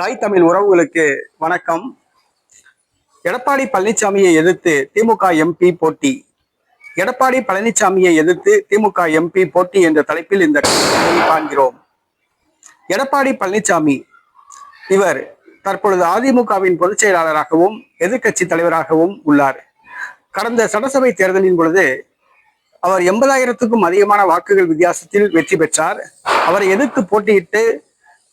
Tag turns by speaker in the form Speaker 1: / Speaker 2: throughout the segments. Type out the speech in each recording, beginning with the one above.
Speaker 1: தாய் தமிழ் உறவுகளுக்கு வணக்கம். எடப்பாடி பழனிசாமியை எதிர்த்து திமுக எம்பி போட்டி. எடப்பாடி பழனிசாமியை எதிர்த்து திமுக எம்பி போட்டி என்ற தலைப்பில் இந்த காண்கிறோம். எடப்பாடி பழனிசாமி இவர் தற்பொழுது அதிமுகவின் பொதுச் செயலாளராகவும் எதிர்க்கட்சி தலைவராகவும் உள்ளார். கடந்த சட்டசபை தேர்தலின் பொழுது அவர் எண்பதாயிரத்துக்கும் அதிகமான வாக்குகள் வித்தியாசத்தில் வெற்றி பெற்றார். அவரை எதிர்த்து போட்டியிட்டு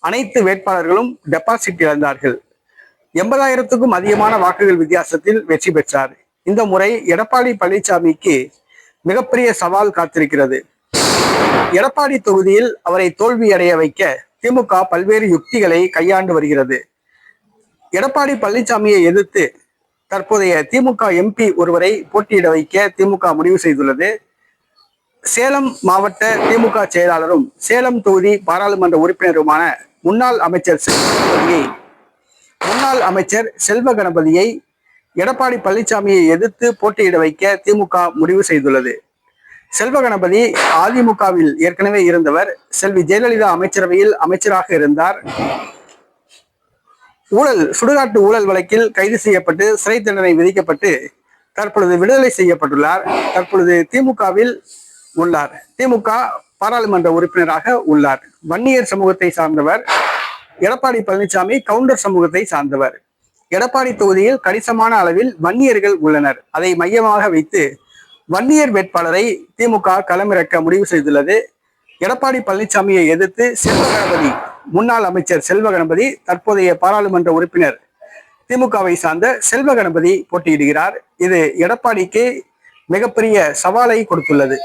Speaker 1: அனைத்து வேட்பாளர்களும் டெபாசிட் இழந்தார்கள். எண்பதாயிரத்துக்கும் அதிகமான வாக்குகள் வித்தியாசத்தில் வெற்றி பெற்றார். இந்த முறை எடப்பாடி பழனிசாமிக்கு மிகப்பெரிய சவால் காத்திருக்கிறது. எடப்பாடி தொகுதியில் அவரை தோல்வியடைய வைக்க திமுக பல்வேறு யுக்திகளை கையாண்டு வருகிறது. எடப்பாடி பழனிசாமியை எதிர்த்து தற்போதைய திமுக எம்பி ஒருவரை போட்டியிட வைக்க திமுக முடிவு செய்துள்ளது. சேலம் மாவட்ட திமுக செயலாளரும் சேலம் தொகுதி பாராளுமன்ற உறுப்பினருமான முன்னாள் அமைச்சர் செல்வகணபதியை முன்னாள் அமைச்சர் செல்வ கணபதியை எடப்பாடி பழனிசாமியை எதிர்த்து போட்டியிட வைக்க திமுக முடிவு செய்துள்ளது. செல்வ கணபதி அதிமுகவில் ஏற்கனவே இருந்தவர். செல்வி ஜெயலலிதா அமைச்சரவையில் அமைச்சராக இருந்தார். ஊழல் சுடுகாட்டு ஊழல் வழக்கில் கைது செய்யப்பட்டு சிறை தண்டனை விதிக்கப்பட்டு தற்பொழுது விடுதலை செய்யப்பட்டுள்ளார். தற்பொழுது திமுகவில் உள்ளார். திமுக பாராளுமன்ற உறுப்பினராக உள்ளார். வன்னியர் சமூகத்தை சார்ந்தவர் எடப்பாடி பழனிசாமி கவுண்டர் சமூகத்தை சார்ந்தவர். எடப்பாடி தொகுதியில் கணிசமான அளவில் வன்னியர்கள் உள்ளனர். அதை மையமாக வைத்து வன்னியர் வேட்பாளரை திமுக களமிறக்க முடிவு செய்துள்ளது. எடப்பாடி பழனிசாமியை எதிர்த்து செல்வ கணபதி முன்னாள் அமைச்சர் செல்வ கணபதி தற்போதைய பாராளுமன்ற உறுப்பினர் திமுகவை சார்ந்த செல்வ கணபதி போட்டியிடுகிறார். இது எடப்பாடிக்கு மிகப்பெரிய சவாலை கொடுத்துள்ளது.